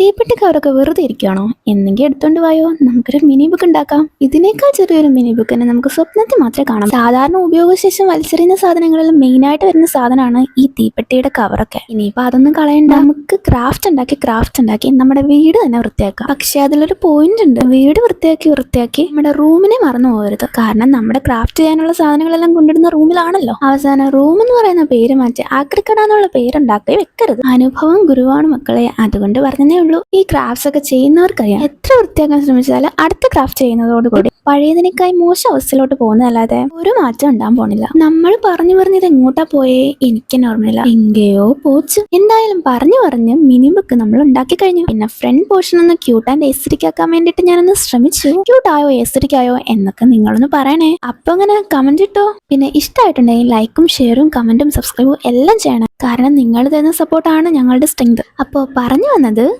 തീപ്പെട്ടി കവറൊക്കെ വെറുതെ ഇരിക്കുകയാണോ? എന്നെങ്കിൽ എടുത്തോണ്ട് പോയോ നമുക്കൊരു മിനി ബുക്ക് ഉണ്ടാക്കാം. ഇതിനേക്കാൾ ചെറിയൊരു മിനി ബുക്കിനെ നമുക്ക് സ്വപ്നത്തിൽ മാത്രമേ കാണാം സാധാരണ ഉപയോഗശേഷം വലിച്ചെറിയുന്ന സാധനങ്ങളിൽ മെയിൻ ആയിട്ട് വരുന്ന സാധനമാണ് ഈ തീപ്പെട്ടിയുടെ കവറൊക്കെ ഇനിയിപ്പോ അതൊന്നും കളയണ്ട. നമുക്ക് ക്രാഫ്റ്റ് ഉണ്ടാക്കി ക്രാഫ്റ്റ് ഉണ്ടാക്കി നമ്മുടെ വീട് തന്നെ വൃത്തിയാക്കാം. പക്ഷെ അതിലൊരു പോയിന്റ് ഉണ്ട്. വീട് വൃത്തിയാക്കി വൃത്തിയാക്കി നമ്മുടെ റൂമിനെ മറന്നു പോകരുത്. കാരണം നമ്മുടെ ക്രാഫ്റ്റ് ചെയ്യാനുള്ള സാധനങ്ങളെല്ലാം കൊണ്ടിടുന്ന റൂമിലാണല്ലോ. അവസാനം റൂം എന്ന് പറയുന്ന പേര് മാറ്റി ആക്രിക്കട എന്നുള്ള പേരുണ്ടാക്കി വെക്കരുത്. അനുഭവം ഗുരുവാണ് മക്കളെ. അതുകൊണ്ട് പറഞ്ഞതേ ഉള്ളൂ ഈ ക്രാഫ്റ്റ്സ് ഒക്കെ ചെയ്യുന്നവർക്കറിയാം എത്ര വൃത്തിയാക്കാൻ ശ്രമിച്ചാലും അടുത്ത ക്രാഫ്റ്റ് ചെയ്യുന്നതോടുകൂടി പഴയതിനേക്കായി മോശം അവസ്ഥയിലോട്ട് പോകുന്നതല്ലാതെ ഒരു മാറ്റം ഉണ്ടാകാൻ പോണില്ല നമ്മൾ പറഞ്ഞു പറഞ്ഞത് എങ്ങോട്ടാ പോയേ? എനിക്ക് ഓർമ്മയില്ല. എങ്കയോ പോച്ചു. എന്തായാലും പറഞ്ഞു പറഞ്ഞ് മിനി ബുക്ക് നമ്മൾ ഉണ്ടാക്കി കഴിഞ്ഞു. പിന്നെ ഫ്രണ്ട് പോർഷൻ ഒന്ന് ക്യൂട്ട് ആൻഡ് എസ്റ്റിക് ആക്കാൻ വേണ്ടിയിട്ട് ഞാനൊന്ന് ശ്രമിച്ചു. ക്യൂട്ട് ആയോ ആയോ എന്നൊക്കെ നിങ്ങളൊന്ന് പറയണേ. അപ്പൊ അങ്ങനെ കമന്റ് ഇട്ടോ. പിന്നെ ഇഷ്ടമായിട്ടുണ്ടെങ്കിൽ ലൈക്കും ഷെയറും കമന്റും സബ്സ്ക്രൈബും എല്ലാം ചെയ്യണം. കാരണം നിങ്ങൾ തരുന്ന സപ്പോർട്ടാണ് ഞങ്ങളുടെ സ്ട്രെങ്ത് അപ്പോ പറഞ്ഞു വന്നത്